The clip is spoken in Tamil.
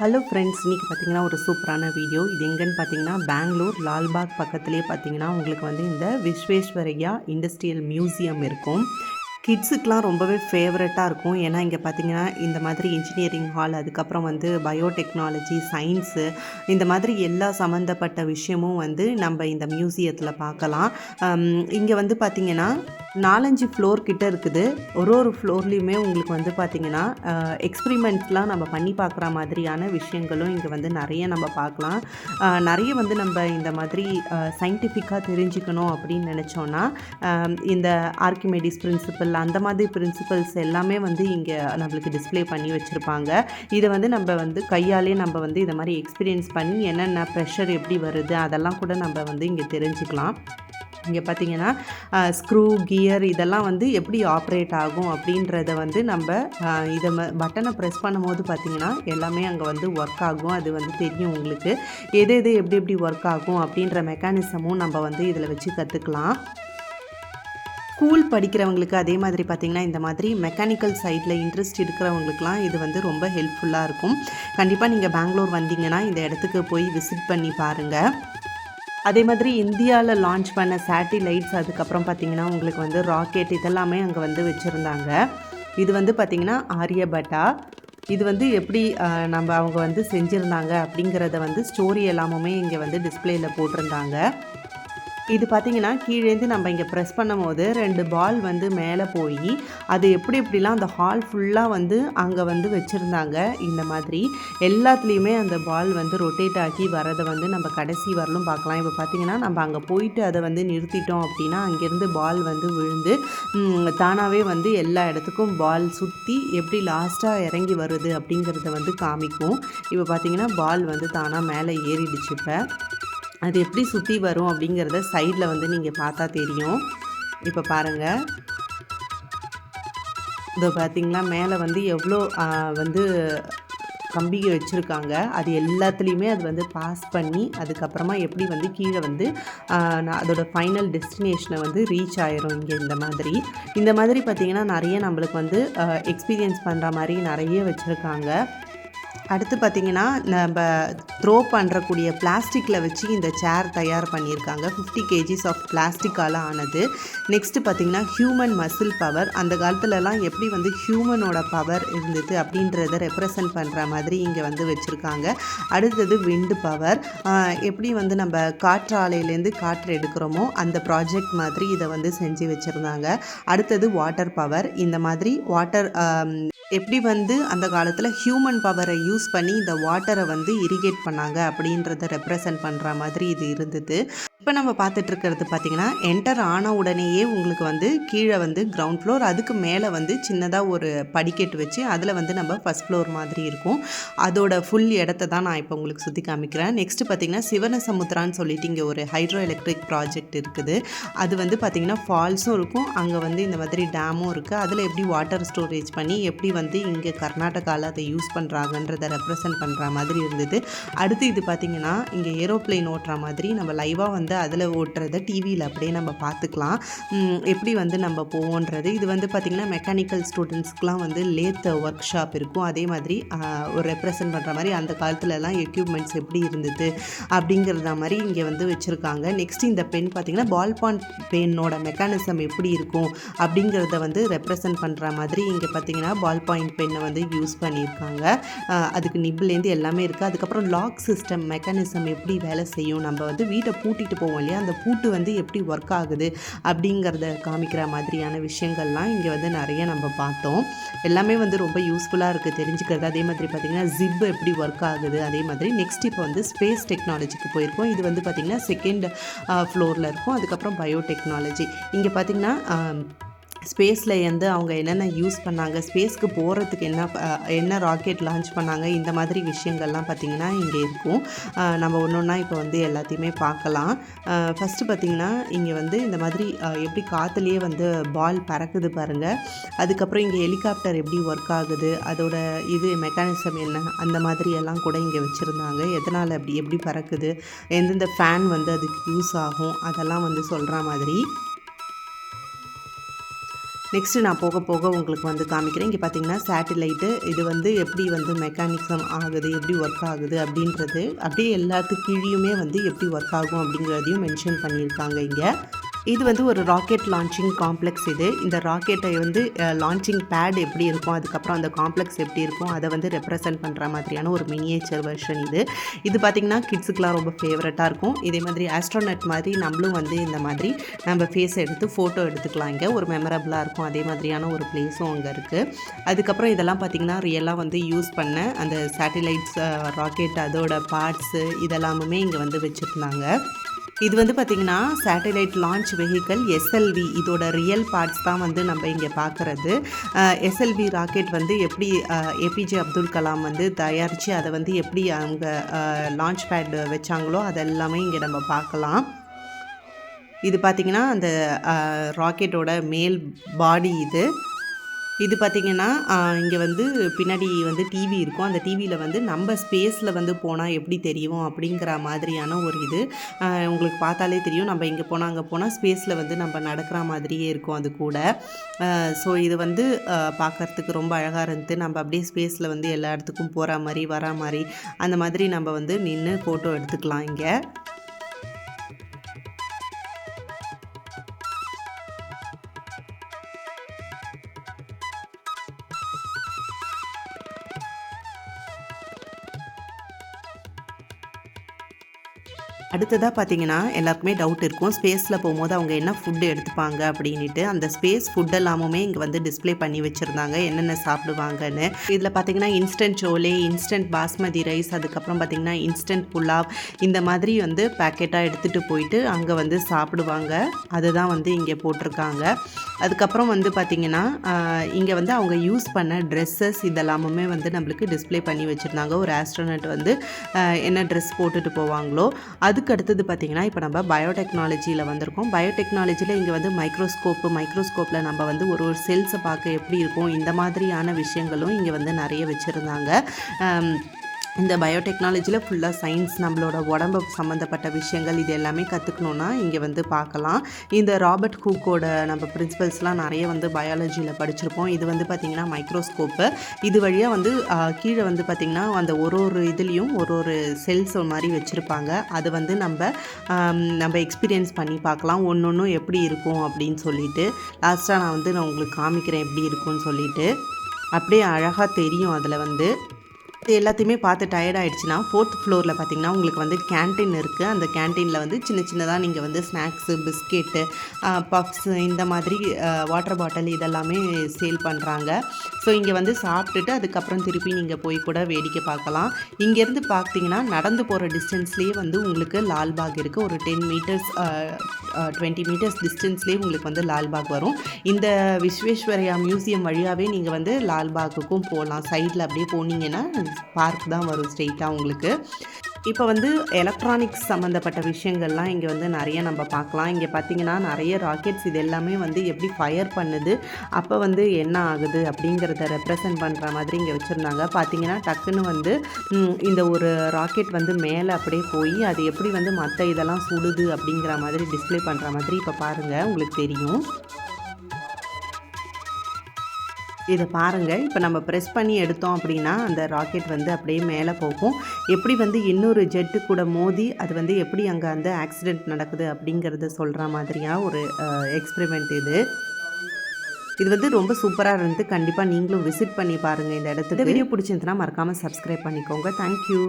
ஹலோ ஃப்ரெண்ட்ஸ் இன்றைக்கி பார்த்தீங்கன்னா ஒரு சூப்பரான வீடியோ இது எங்கன்னு பார்த்தீங்கன்னா பெங்களூர் லால்பாக் பக்கத்துலேயே பார்த்தீங்கன்னா உங்களுக்கு வந்து இந்த விஸ்வேஸ்வரையா இண்டஸ்ட்ரியல் மியூசியம் இருக்கும். கிட்ஸுக்கெலாம் ரொம்பவே ஃபேவரட்டாக இருக்கும். ஏன்னா இங்கே பார்த்தீங்கன்னா இந்த மாதிரி இன்ஜினியரிங் ஹால் அதுக்கப்புறம் வந்து பயோடெக்னாலஜி சயின்ஸு இந்த மாதிரி எல்லா சம்மந்தப்பட்ட விஷயமும் வந்து நம்ம இந்த மியூசியத்தில் பார்க்கலாம். இங்கே வந்து பார்த்திங்கன்னா நாலஞ்சு ஃப்ளோர் கிட்ட இருக்குது. ஒரு ஒரு ஃப்ளோர்லேயுமே உங்களுக்கு வந்து பார்த்திங்கன்னா எக்ஸ்பிரிமெண்ட்ஸ்லாம் நம்ம பண்ணி பார்க்குற மாதிரியான விஷயங்களும் இங்கே வந்து நிறைய நம்ம பார்க்கலாம். நிறைய வந்து நம்ம இந்த மாதிரி சயின்டிஃபிக்காக தெரிஞ்சுக்கணும் அப்படின்னு நினச்சோன்னா இந்த ஆர்கிமெடிஸ் பிரின்சிபல் அந்த மாதிரி பிரின்சிபல்ஸ் எல்லாமே வந்து இங்கே நம்மளுக்கு டிஸ்ப்ளே பண்ணி வச்சுருப்பாங்க. இதை வந்து நம்ம வந்து கையாலே நம்ம வந்து இதை மாதிரி எக்ஸ்பீரியன்ஸ் பண்ணி என்னென்ன ப்ரெஷர் எப்படி வருது அதெல்லாம் கூட நம்ம வந்து இங்கே தெரிஞ்சுக்கலாம். இங்கே பார்த்தீங்கன்னா ஸ்க்ரூ கியர் இதெல்லாம் வந்து எப்படி ஆப்ரேட் ஆகும் அப்படின்றத வந்து நம்ம இதை பட்டனை ப்ரெஸ் பண்ணும்போது பார்த்தீங்கன்னா எல்லாமே அங்கே வந்து ஒர்க் ஆகும். அது வந்து தெரியும் உங்களுக்கு. எது எது எப்படி எப்படி ஒர்க் ஆகும் அப்படின்ற மெக்கானிசமும் நம்ம வந்து இதில் வச்சு கற்றுக்கலாம் ஸ்கூல் படிக்கிறவங்களுக்கு அதே மாதிரி பார்த்திங்கன்னா இந்த மாதிரி மெக்கானிக்கல் சைடில் இன்ட்ரெஸ்ட் இருக்கிறவங்களுக்குலாம் இது வந்து ரொம்ப ஹெல்ப்ஃபுல்லாக இருக்கும். கண்டிப்பாக நீங்கள் பெங்களூர் வந்தீங்கன்னா இந்த இடத்துக்கு போய் விசிட் பண்ணி பாருங்கள் அதே மாதிரி இந்தியாவில் லான்ச் பண்ண சேட்டிலைட்ஸ் அதுக்கப்புறம் பார்த்தீங்கன்னா உங்களுக்கு வந்து ராக்கெட் இதெல்லாமே அங்கே வந்து வச்சுருந்தாங்க. இது வந்து பார்த்திங்கன்னா ஆரியபட்டா. இது வந்து எப்படி நம்ம அவங்க வந்து செஞ்சுருந்தாங்க அப்படிங்கிறத வந்து ஸ்டோரி எல்லாமுமே இங்கே வந்து டிஸ்பிளேயில் போட்டிருந்தாங்க. இது பார்த்தீங்கன்னா கீழேருந்து நம்ம இங்கே ப்ரெஸ் பண்ணும்போது ரெண்டு பால் வந்து மேலே போய் அது எப்படி எப்படிலாம் அந்த ஹால் ஃபுல்லாக வந்து அங்கே வந்து வச்சுருந்தாங்க இந்த மாதிரி எல்லாத்துலேயுமே அந்த பால் வந்து ரொட்டேட் ஆகி வரதை வந்து நம்ம கடைசி வரலும் பார்க்கலாம். இப்போ பார்த்தீங்கன்னா நம்ம அங்கே போயிட்டு அதை வந்து நிறுத்திட்டோம் அப்படின்னா அங்கேருந்து பால் வந்து விழுந்து தானாகவே வந்து எல்லா இடத்துக்கும் பால் சுற்றி எப்படி லாஸ்ட்டாக இறங்கி வருது அப்படிங்கிறத வந்து காமிக்கும். இப்போ பார்த்தீங்கன்னா பால் வந்து தானாக மேலே ஏறிடுச்சு இப்போ. அது எப்படி சுற்றி வரும் அப்படிங்கிறத சைடில் வந்து நீங்கள் பார்த்தா தெரியும். இப்போ பாருங்கள் இதோ பார்த்தீங்களா மேலே வந்து எவ்வளோ வந்து கம்பிகை வச்சுருக்காங்க. அது எல்லாத்துலேயுமே அது வந்து பாஸ் பண்ணி அதுக்கப்புறமா எப்படி வந்து கீழே வந்து நான் அதோட ஃபைனல் டெஸ்டினேஷனை வந்து ரீச் ஆயிரும் இங்கே இந்த மாதிரி. இந்த மாதிரி பார்த்திங்கன்னா நிறைய நம்மளுக்கு வந்து எக்ஸ்பீரியன்ஸ் பண்ணுற மாதிரி நிறைய வச்சுருக்காங்க. அடுத்து பார்த்தீங்கன்னா நம்ம த்ரோ பண்ணுறக்கூடிய பிளாஸ்டிக்கில் வச்சு இந்த சேர் தயார் பண்ணியிருக்காங்க. ஃபிஃப்டி கேஜிஸ் ஆஃப் பிளாஸ்டிக்கால் ஆனது. நெக்ஸ்ட்டு பார்த்தீங்கன்னா ஹியூமன் மசில் பவர் அந்த காலத்துலலாம் எப்படி வந்து ஹியூமனோட பவர் இருந்தது அப்படின்றத ரெப்ரசன்ட் பண்ணுற மாதிரி இங்கே வந்து வச்சுருக்காங்க. அடுத்தது விண்டு பவர் எப்படி வந்து நம்ம காற்றாலையிலேருந்து காற்று எடுக்கிறோமோ அந்த ப்ராஜெக்ட் மாதிரி இதை வந்து செஞ்சு வச்சுருந்தாங்க. அடுத்தது வாட்டர் பவர் இந்த மாதிரி வாட்டர் எப்படி வந்து அந்த காலத்தில் ஹியூமன் பவரை யூஸ் பண்ணி இந்த வாட்டரை வந்து இரிகேட் பண்ணாங்க அப்படின்றத ரெப்ரசன்ட் பண்ணுற மாதிரி இது இருந்தது. இப்போ நம்ம பார்த்துட்ருக்கிறது பார்த்திங்கன்னா என்டர் ஆன உடனேயே உங்களுக்கு வந்து கீழே வந்து கிரவுண்ட் ஃப்ளோர் அதுக்கு மேலே வந்து சின்னதாக ஒரு படிக்கட்டு வச்சு அதில் வந்து நம்ம ஃபஸ்ட் ஃப்ளோர் மாதிரி இருக்கும். அதோட ஃபுல் இடத்த தான் நான் இப்போ உங்களுக்கு சுற்றி காமிக்கிறேன். நெக்ஸ்ட்டு பார்த்தீங்கன்னா சிவனசமுத்திரான்னு சொல்லிட்டு இங்கே ஒரு ஹைட்ரோ எலக்ட்ரிக் ப்ராஜெக்ட் இருக்குது. அது வந்து பார்த்திங்கன்னா ஃபால்ஸும் இருக்கும். அங்கே வந்து இந்த மாதிரி டேமும் இருக்குது அதில் எப்படி வாட்டர் ஸ்டோரேஜ் பண்ணி எப்படி வந்து இங்கே கர்நாடகாவில் அதை யூஸ் பண்ணுறாங்கன்றதை ரெப்ரசன்ட் பண்ணுற மாதிரி இருந்தது. அடுத்து இது பார்த்திங்கன்னா இங்கே ஏரோப்ளேன் ஓட்டுற மாதிரி நம்ம லைவாக வந்து அதில் ஓட்டுறத டிவியில் அப்படியே நம்ம பார்த்துக்கலாம். எப்படி வந்து நம்ம போவோன்றது. இது வந்து பார்த்திங்கன்னா மெக்கானிக்கல் ஸ்டூடெண்ட்ஸ்க்குலாம் வந்து லேத் ஒர்க் ஷாப் இருக்கும். அதே மாதிரி ஒரு ரெப்ரசன்ட் பண்ணுற மாதிரி அந்த காலத்துலலாம் எக்யூப்மெண்ட்ஸ் எப்படி இருந்தது அப்படிங்கிறத மாதிரி இங்கே வந்து வச்சுருக்காங்க. நெக்ஸ்ட் இந்த பென் பார்த்திங்கன்னா பால் பாண்ட் பென்னோட மெக்கானிசம் எப்படி இருக்கும் அப்படிங்கிறத வந்து ரெப்ரசன்ட் பண்ணுற மாதிரி இங்கே பார்த்தீங்கன்னா பால் பாயிண்ட் பென்னை வந்து யூஸ் பண்ணியிருக்காங்க. அதுக்கு நிப்புலேருந்து எல்லாமே இருக்குது அதுக்கப்புறம் லாக் சிஸ்டம் மெக்கானிசம் எப்படி வேலை செய்யும்? நம்ம வந்து வீட்டை பூட்டிட்டு போவோம் இல்லையா? அந்த பூட்டு வந்து எப்படி ஒர்க் ஆகுது அப்படிங்கிறத காமிக்கிற மாதிரியான விஷயங்கள்லாம் இங்கே வந்து நிறைய நம்ம பார்த்தோம். எல்லாமே வந்து ரொம்ப யூஸ்ஃபுல்லாக இருக்குது தெரிஞ்சுக்கிறது. அதே மாதிரி பார்த்திங்கன்னா ஜிப் எப்படி ஒர்க் ஆகுது? அதே மாதிரி நெக்ஸ்ட் இப்போ வந்து ஸ்பேஸ் டெக்னாலஜிக்கு போயிருக்கோம். இது வந்து பார்த்திங்கன்னா செகண்ட் ஃப்ளோரில் இருக்கும். அதுக்கப்புறம் பயோடெக்னாலஜி இங்கே பார்த்திங்கன்னா ஸ்பேஸில் வந்து அவங்க என்னென்ன யூஸ் பண்ணாங்க ஸ்பேஸ்க்கு போகிறதுக்கு என்ன என்ன ராக்கெட் லான்ச் பண்ணாங்க இந்த மாதிரி விஷயங்கள்லாம் பார்த்திங்கன்னா இங்கே இருக்கும். நம்ம ஒன்று ஒன்றா இப்போ வந்து எல்லாத்தையுமே பார்க்கலாம் ஃபஸ்ட்டு பார்த்திங்கன்னா இங்கே வந்து இந்த மாதிரி எப்படி காற்றுலேயே வந்து பால் பறக்குது பாருங்கள் அதுக்கப்புறம் இங்கே ஹெலிகாப்டர் எப்படி ஒர்க் ஆகுது அதோட இது மெக்கானிசம் என்ன அந்த மாதிரி எல்லாம் கூட இங்கே வச்சுருந்தாங்க. எதனால் அப்படி எப்படி பறக்குது எந்தெந்த ஃபேன் வந்து அதுக்கு யூஸ் ஆகும் அதெல்லாம் வந்து சொல்கிற மாதிரி. நெக்ஸ்ட்டு நான் போக போக உங்களுக்கு வந்து காமிக்கிறேன். இங்கே பார்த்தீங்கன்னா சேட்டலைட்டு இது வந்து எப்படி வந்து மெக்கானிசம் ஆகுது எப்படி ஒர்க் ஆகுது அப்படின்றது அப்படியே எல்லாத்துக்கு கீழேயுமே வந்து எப்படி ஒர்க் ஆகும் அப்படிங்கிறதையும் மென்ஷன் பண்ணியிருக்காங்க இங்கே. இது வந்து ஒரு ராக்கெட் லான்ச்சிங் காம்ப்ளெக்ஸ் இது. இந்த ராக்கெட்டை வந்து லான்ச்சிங் பேட் எப்படி இருக்கும் அதுக்கப்புறம் அந்த காம்ப்ளெக்ஸ் எப்படி இருக்கும் அதை வந்து ரெப்ரசன்ட் பண்ணுற மாதிரியான ஒரு மினியேச்சர் வெர்ஷன் இது. இது பார்த்திங்கன்னா கிட்ஸுக்கெலாம் ரொம்ப ஃபேவரட்டாக இருக்கும். இதே மாதிரி ஆஸ்ட்ரோனட் மாதிரி நம்மளும் வந்து இந்த மாதிரி நம்ம ஃபேஸை எடுத்து ஃபோட்டோ எடுத்துக்கலாம் இங்கே. ஒரு மெமரபுளாக இருக்கும். அதே மாதிரியான ஒரு பிளேஸும் அங்கே இருக்குது அதுக்கப்புறம் இதெல்லாம் பார்த்திங்கன்னா ரியலாக வந்து யூஸ் பண்ண அந்த சேட்டிலைட்ஸ் ராக்கெட் அதோட பார்ட்ஸு இதெல்லாமுமே இங்கே வந்து வச்சுருந்தாங்க. இது வந்து பார்த்திங்கன்னா சேட்டலைட் லான்ச் வெஹிக்கல் எஸ்எல்வி இதோட ரியல் பார்ட்ஸ் தான் வந்து நம்ம இங்கே பார்க்குறது எஸ்எல்வி ராக்கெட் வந்து எப்படி ஏபிஜே அப்துல் கலாம் வந்து தயாரித்து அதை வந்து எப்படி அவங்க லான்ச் பேட் வச்சாங்களோ அதெல்லாமே இங்கே நம்ம பார்க்கலாம் இது பார்த்திங்கன்னா அந்த ராக்கெட்டோட மேல் பாடி இது. இது பார்த்திங்கன்னா இங்கே வந்து பின்னாடி வந்து டிவி இருக்கும். அந்த டிவியில் வந்து நம்ம ஸ்பேஸில் வந்து போனால் எப்படி தெரியும் அப்படிங்கிற மாதிரியான ஒரு இது. உங்களுக்கு பார்த்தாலே தெரியும். நம்ம இங்கே போனால் அங்கே போனால் ஸ்பேஸில் வந்து நம்ம நடக்கிற மாதிரியே இருக்கும் அது கூட. ஸோ இது வந்து பார்க்குறதுக்கு ரொம்ப அழகாக இருந்தது. நம்ம அப்படியே ஸ்பேஸில் வந்து எல்லா இடத்துக்கும் போகிற மாதிரி வரா மாதிரி அந்த மாதிரி நம்ம வந்து நின்று ஃபோட்டோ எடுத்துக்கலாம் இங்கே. அடுத்ததாக பார்த்தீங்கன்னா எல்லாருக்குமே டவுட் இருக்கும். ஸ்பேஸில் போகும்போது அவங்க என்ன ஃபுட்டு எடுத்துப்பாங்க அப்படின்ட்டு அந்த ஸ்பேஸ் ஃபுட் எல்லாமுமே இங்கே வந்து டிஸ்ப்ளே பண்ணி வச்சுருந்தாங்க. என்னென்ன சாப்பிடுவாங்கன்னு. இதில் பார்த்தீங்கன்னா instant chole instant basmati rice அதுக்கப்புறம் பார்த்தீங்கன்னா இன்ஸ்டன்ட் புலாவ் இந்த மாதிரி வந்து பேக்கெட்டாக எடுத்துகிட்டு போயிட்டு அங்கே வந்து சாப்பிடுவாங்க. அதுதான் வந்து இங்கே போட்டிருக்காங்க. அதுக்கப்புறம் வந்து பார்த்திங்கன்னா இங்கே வந்து அவங்க யூஸ் பண்ண ட்ரெஸ்ஸஸ் இதெல்லாமுமே வந்து நம்மளுக்கு டிஸ்பிளே பண்ணி வச்சுருந்தாங்க. ஒரு ஆஸ்ட்ரோனட் வந்து என்ன ட்ரெஸ் போட்டுட்டு போவாங்களோ அதுக்கு அடுத்தது பார்த்திங்கன்னா இப்போ நம்ம பயோடெக்னாலஜியில் வந்திருக்கோம். பயோடெக்னாலஜியில் இங்கே வந்து மைக்ரோஸ்கோப்பு மைக்ரோஸ்கோப்பில் நம்ம வந்து ஒரு ஒரு செல்ஸை பார்க்க எப்படி இருக்கும்? இந்த மாதிரியான விஷயங்களும் இங்கே வந்து நிறைய வச்சுருந்தாங்க. இந்த பயோடெக்னாலஜியில் ஃபுல்லாக சயின்ஸ் நம்மளோட உடம்பு சம்மந்தப்பட்ட விஷயங்கள் இது எல்லாமே கற்றுக்கணுன்னா இங்கே வந்து பார்க்கலாம் இந்த ராபர்ட் ஹூக்கோட நம்ம பிரின்சிபல்ஸ்லாம் நிறைய வந்து பயாலஜியில் படிச்சிருப்போம். இது வந்து பார்த்திங்கன்னா மைக்ரோஸ்கோப்பு இது வழியாக வந்து கீழே வந்து பார்த்திங்கன்னா அந்த ஒரு ஒரு இதுலேயும் ஒரு ஒரு செல்ஸ் மாதிரி வச்சுருப்பாங்க. அது வந்து நம்ம நம்ம எக்ஸ்பீரியன்ஸ் பண்ணி பார்க்கலாம் ஒன்று ஒன்றும் எப்படி இருக்கும் அப்படின்னு சொல்லிட்டு. லாஸ்ட்டாக நான் வந்து நான் உங்களுக்கு காமிக்கிறேன் எப்படி இருக்கும்னு சொல்லிட்டு. அப்படியே அழகாக தெரியும் அதில் வந்து. இது எல்லாத்தையுமே பார்த்து டயர்ட் ஆகிடுச்சின்னா ஃபோர்த் ஃப்ளோரில் பார்த்தீங்கன்னா உங்களுக்கு வந்து கேன்டீன் இருக்குது அந்த கேன்டீனில் வந்து சின்ன சின்னதாக நீங்கள் வந்து ஸ்நாக்ஸு பிஸ்கெட்டு பஃப்ஸு இந்த மாதிரி வாட்டர் பாட்டில் இதெல்லாமே சேல் பண்ணுறாங்க ஸோ இங்கே வந்து சாப்பிட்டுட்டு அதுக்கப்புறம் திருப்பி நீங்கள் போய் கூட வேடிக்கை பார்க்கலாம். இங்கேருந்து பார்த்தீங்கன்னா நடந்து போகிற டிஸ்டன்ஸ்லேயே வந்து உங்களுக்கு லால்பாக் இருக்குது ஒரு டென் மீட்டர்ஸ் டுவெண்ட்டி மீட்டர்ஸ் டிஸ்டன்ஸ்லேயே உங்களுக்கு வந்து லால்பாக் வரும். இந்த விஸ்வேஸ்வரையா மியூசியம் வழியாகவே நீங்கள் வந்து லால்பாக்குக்கும் போகலாம் சைடில் அப்படியே போனீங்கன்னா பார்க் தான் வரும் ஸ்ட்ரெயிட்டாக உங்களுக்கு. இப்போ வந்து எலக்ட்ரானிக்ஸ் சம்மந்தப்பட்ட விஷயங்கள்லாம் இங்கே வந்து நிறைய நம்ம பார்க்கலாம். இங்கே பார்த்தீங்கன்னா நிறைய ராக்கெட்ஸ் இது எல்லாமே வந்து எப்படி ஃபயர் பண்ணுது அப்போ வந்து என்ன ஆகுது அப்படிங்கிறத ரெப்ரசன்ட் பண்ணுற மாதிரி இங்கே வச்சுருந்தாங்க. பார்த்தீங்கன்னா டக்குன்னு வந்து இந்த ஒரு ராக்கெட் வந்து மேலே அப்படியே போய் அது எப்படி வந்து மற்ற இதெல்லாம் சுடுது அப்படிங்கிற மாதிரி டிஸ்ப்ளே பண்ணுற மாதிரி இப்போ பாருங்கள் உங்களுக்கு தெரியும். இதை பாருங்கள் இப்போ நம்ம ப்ரெஸ் பண்ணி எடுத்தோம் அப்படின்னா அந்த ராக்கெட் வந்து அப்படியே மேலே போகும். எப்படி வந்து இன்னொரு ஜெட்டு கூட மோதி அது வந்து எப்படி அங்கே அந்த ஆக்சிடெண்ட் நடக்குது அப்படிங்கிறத சொல்கிற மாதிரியாக ஒரு எக்ஸ்பெரிமெண்ட் இது. இது வந்து ரொம்ப சூப்பராக இருந்து கண்டிப்பாக நீங்களும் விசிட் பண்ணி பாருங்கள் இந்த இடத்துக்கு. வீடியோ பிடிச்சிருந்துன்னா மறக்காமல் சப்ஸ்கிரைப் பண்ணிக்கோங்க. தேங்க்யூ